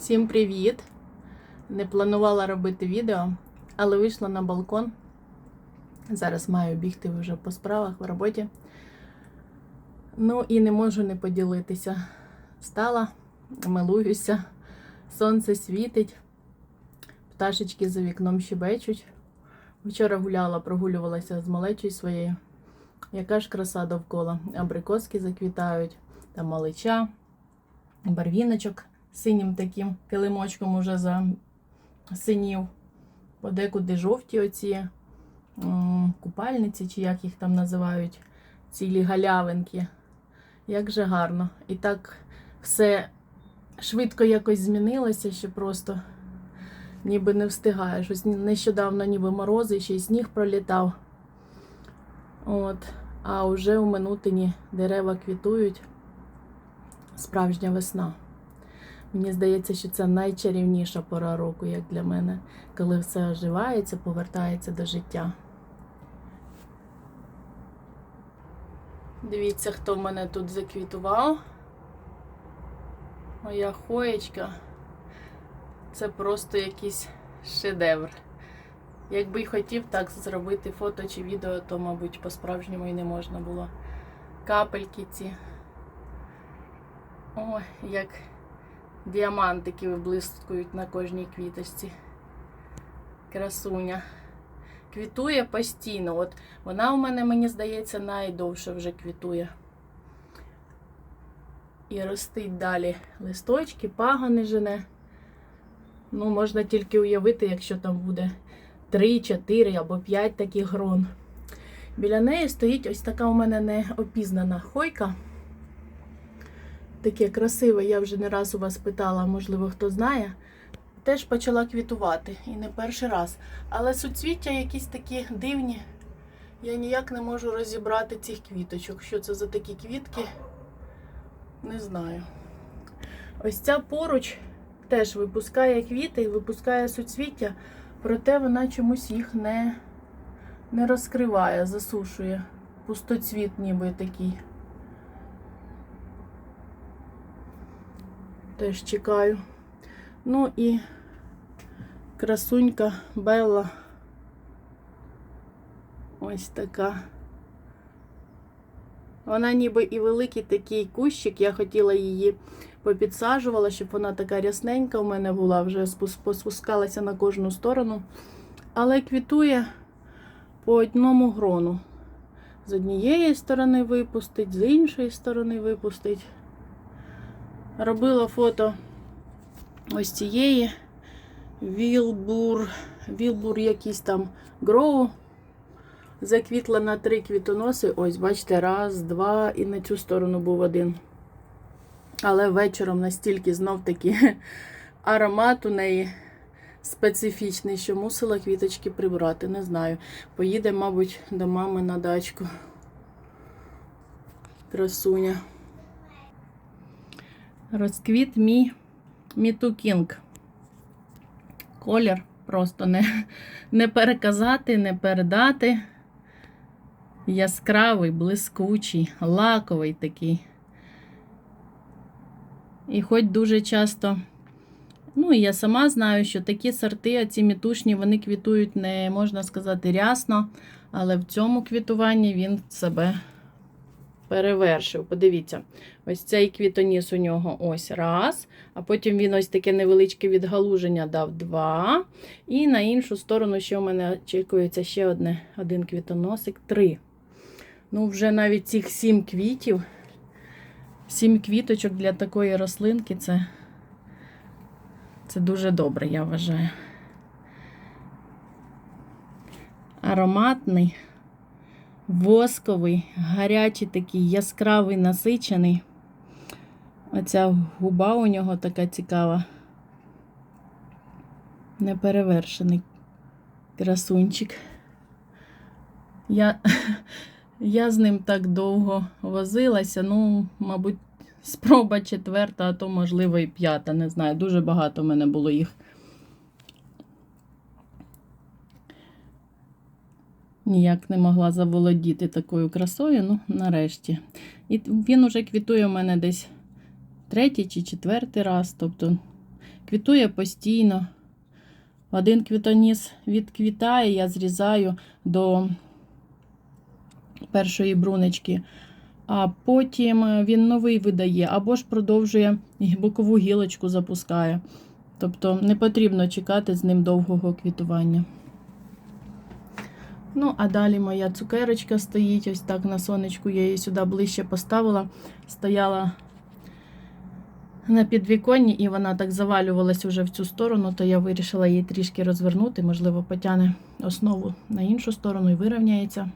Всім привіт! Не планувала робити відео, але вийшла на балкон. Зараз маю бігти вже по справах в роботі. Ну і не можу не поділитися. Стала, милуюся, сонце світить, пташечки за вікном щебечуть. Вчора гуляла, прогулювалася з малечою своєю. Яка ж краса довкола. Абрикоски заквітають, там малича, барвіночок синім таким килимочком уже за синів. Подекуди жовті оці купальниці, чи як їх там називають, цілі галявинки. Як же гарно. І так все швидко якось змінилося, що просто ніби не встигаєш. Ось нещодавно ніби морози, ще й сніг пролітав. От. А вже у минутині дерева квітують. Справжня весна. Мені здається, що це найчарівніша пора року, як для мене, коли все оживається, повертається до життя. Дивіться, хто в мене тут заквітував. Моя хоєчка. Це просто якийсь шедевр. Якби й хотів так зробити фото чи відео, то, мабуть, по-справжньому і не можна було. Капельки ці. Ой, як діамантики виблискують на кожній квіточці. Красуня. Квітує постійно. От вона у мене, мені здається, найдовше вже квітує. І ростить далі листочки, пагони жене. Ну, можна тільки уявити, якщо там буде 3, 4 або 5 таких грон. Біля неї стоїть ось така у мене неопізнана хойка. Таке красиве, я вже не раз у вас питала, можливо, хто знає. Теж почала квітувати і не перший раз. Але суцвіття якісь такі дивні. Я ніяк не можу розібрати цих квіточок. Що це за такі квітки? Не знаю. Ось ця поруч теж випускає квіти і випускає суцвіття, проте вона чомусь їх не, не розкриває, засушує. Пустоцвіт ніби такий. Теж чекаю. Ну і красунька Белла. Ось така. Вона ніби і великий такий кущик. Я хотіла її попідсаджувала, щоб вона така рясненька у мене була, вже спус- поспускалася на кожну сторону. Але квітує по одному грону. З однієї сторони випустить, з іншої сторони випустить. Робила фото ось цієї Вілбур, Вілбур якийсь там гроу. Заквітла на три квітоноси. Ось, бачите, раз, два, і на цю сторону був один. Але вечором настільки знов таки аромат у неї специфічний, що мусила квіточки прибрати. Не знаю. Поїде, мабуть, до мами на дачку. Красуня. Розквіт мій Міту Кінг. Колір просто не, не переказати, не передати. Яскравий, блискучий, лаковий такий. І хоч дуже часто, ну і я сама знаю, що такі сорти, ці мітушні, вони квітують, не можна сказати, рясно, але в цьому квітуванні він себе перевершив. Подивіться, ось цей квітоніс у нього ось раз, а потім він ось таке невеличке відгалуження дав два. І на іншу сторону ще у мене очікується ще одне, один квітоносик, три. Ну, вже навіть цих сім квітів, сім квіточок для такої рослинки це, це дуже добре, я вважаю. Ароматний восковий, гарячий такий, яскравий, насичений. Оця губа у нього така цікава. Неперевершений красунчик. Я, я з ним так довго возилася. Ну, мабуть, спроба четверта, а то, можливо, і п'ята. Не знаю. Дуже багато в мене було їх. Ніяк не могла заволодіти такою красою, ну, нарешті. І він уже квітує у мене десь третій чи четвертий раз. Тобто Квітує постійно. Один квітоніс відквітає, я зрізаю до першої брунечки, а потім він новий видає, або ж продовжує бокову гілочку запускає. Тобто не потрібно чекати з ним довгого квітування. Ну, а далі моя цукерочка стоїть ось так на сонечку. Я її сюди ближче поставила. Стояла на підвіконні, і вона так завалювалась уже в цю сторону, то я вирішила її трішки розвернути, можливо, потягне основу на іншу сторону і вирівняється.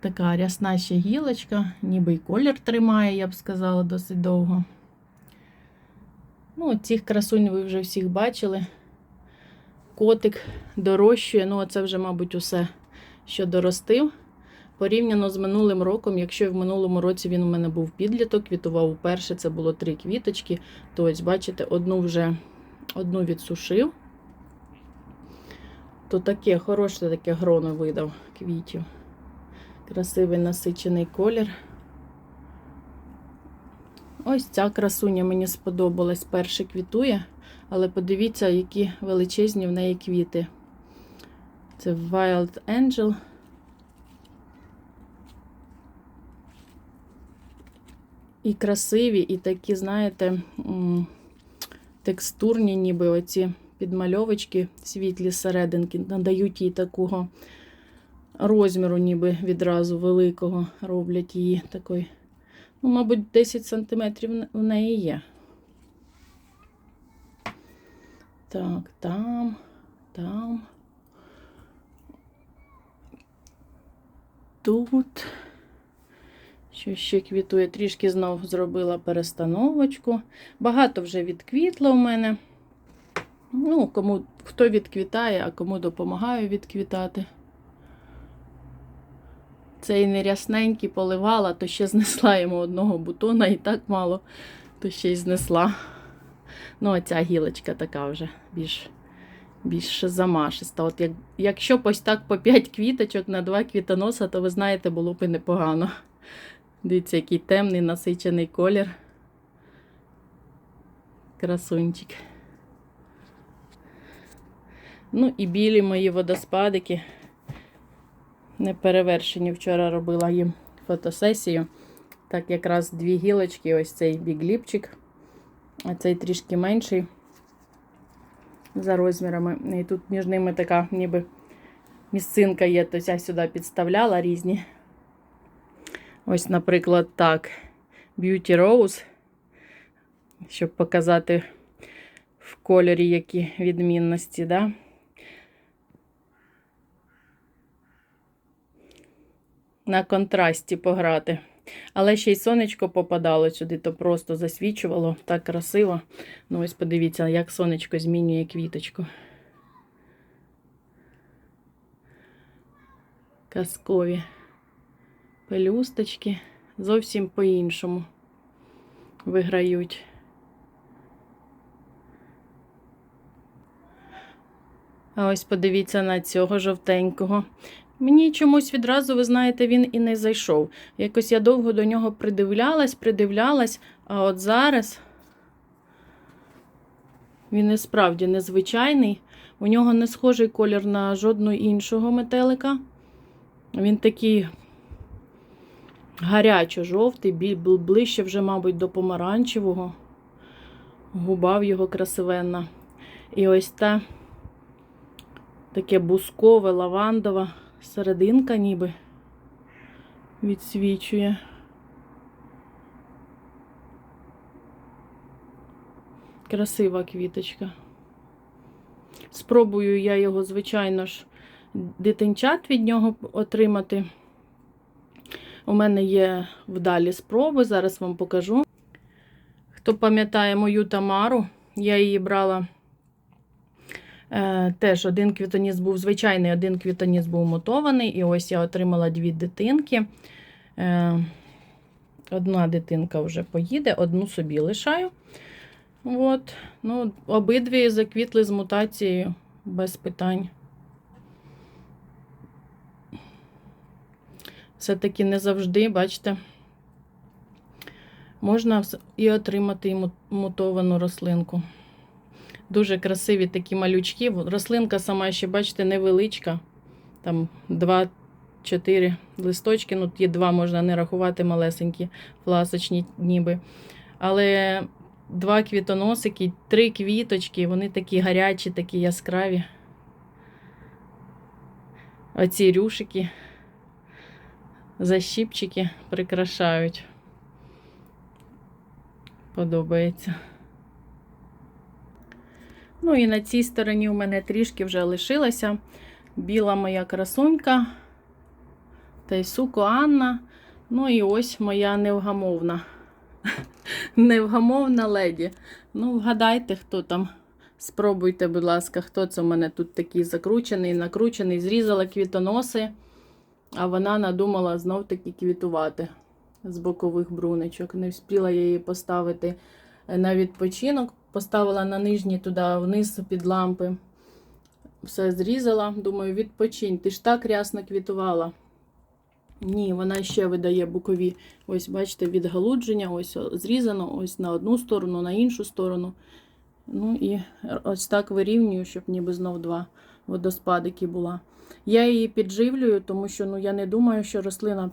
Така рясна ще гілочка, ніби й колір тримає, я б сказала, досить довго. Ну, цих красунь ви вже всіх бачили. Котик дорощує, ну, це вже, мабуть, усе, що доростив. Порівняно з минулим роком, якщо в минулому році він у мене був підліток, квітував уперше, це було три квіточки, то ось, бачите, одну вже одну відсушив, то таке хороше таке гроно видав квітів. Красивий насичений колір. Ось ця красуня мені сподобалась. Перше квітує, але подивіться, які величезні в неї квіти. Це Wild Angel. І красиві, і такі, знаєте, текстурні, ніби оці підмальовочки світлі серединки, надають їй такого розміру, ніби відразу великого, роблять її такою. Ну, мабуть, 10 сантиметрів в неї є. Так, там, там. Тут. Що ще квітує? Трішки знов зробила перестановочку. Багато вже відквітло в мене. Ну, кому хто відквітає, а кому допомагаю відквітати. Цей нерясненький поливала, то ще знесла йому одного бутона і так мало, то ще й знесла. Ну, оця гілочка така вже більш більш замашиста. От як, Якщо ось так по 5 квіточок на 2 квітоноса, то ви знаєте, було б і непогано. Дивіться, який темний насичений колір. Красунчик. Ну і білі мої водоспадики. Неперевершені. Вчора робила їм фотосесію. Так, якраз дві гілочки, ось цей бігліпчик, а цей трішки менший за розмірами. І тут між ними така ніби місцинка є, то я сюди підставляла різні. Ось, наприклад, так, Beauty Rose, щоб показати в кольорі які відмінності, да? На контрасті пограти. Але ще й сонечко попадало сюди, то просто засвічувало так красиво. Ну, ось подивіться, як сонечко змінює квіточку. Казкові пелюсточки зовсім по-іншому виграють. А ось подивіться на цього жовтенького. Мені чомусь відразу, ви знаєте, він і не зайшов. Якось я довго до нього придивлялась, придивлялась, а от зараз він і справді незвичайний. У нього не схожий колір на жодного іншого метелика. Він такий гарячо-жовтий, ближче вже, мабуть, до помаранчевого. Губа в його красивенна. І ось та таке бускове, лавандова серединка ніби відсвічує. Красива квіточка. Спробую я його, звичайно ж, дитинчат від нього отримати. У мене є вдалі спроби, зараз вам покажу. Хто пам'ятає мою Тамару, я її брала теж один квітоніс був звичайний, один квітоніс був мотований. І ось я отримала дві дитинки. Е, одна дитинка вже поїде, одну собі лишаю. От. Ну, Обидві заквітли з мутацією без питань. Все-таки не завжди, бачите, можна і отримати мутовану рослинку. Дуже красиві такі малючки. Рослинка сама ще, бачите, невеличка. Там 2-4 листочки. Ну, ті два можна не рахувати малесенькі, фласочні ніби. Але два квітоносики, три квіточки, вони такі гарячі, такі яскраві. Оці рюшики, защіпчики прикрашають. Подобається. Ну і на цій стороні у мене трішки вже лишилася біла моя красунька, Тайсуко Анна. Ну і ось моя невгамовна. Невгамовна леді. Ну, вгадайте, хто там. Спробуйте, будь ласка, хто це у мене тут такий закручений, накручений, зрізала квітоноси, а вона надумала знов-таки квітувати з бокових бруничок. Не встигла я її поставити на відпочинок, поставила на нижній туди вниз під лампи. Все зрізала. Думаю, відпочинь. Ти ж так рясно квітувала. Ні, вона ще видає бокові. Ось, бачите, відгалудження, ось зрізано, ось на одну сторону, на іншу сторону. Ну і ось так вирівнюю, щоб ніби знов два водоспадики була. Я її підживлюю, тому що ну, я не думаю, що рослина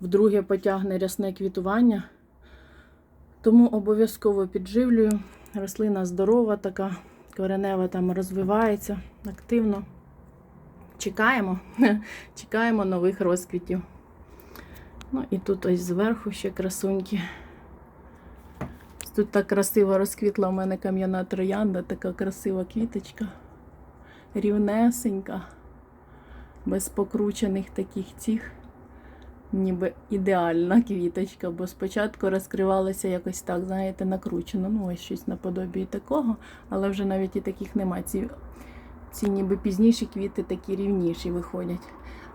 вдруге потягне рясне квітування. Тому обов'язково підживлюю. Рослина здорова, така, коренева там розвивається активно. Чекаємо, чекаємо нових розквітів. Ну і тут ось зверху ще красуньки. Тут так красиво розквітла у мене кам'яна троянда, така красива квіточка. Рівнесенька, без покручених таких цих. Ніби ідеальна квіточка, бо спочатку розкривалася якось так, знаєте, накручено. Ну, ось щось наподобі такого, але вже навіть і таких нема. Ці, ці ніби пізніші квіти такі рівніші виходять.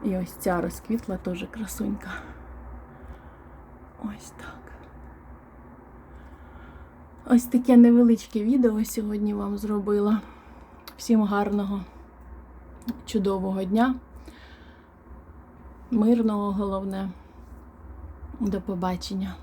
І ось ця розквітла теж красунька. Ось так. Ось таке невеличке відео сьогодні вам зробила. Всім гарного, чудового дня. Мирного головне. До побачення.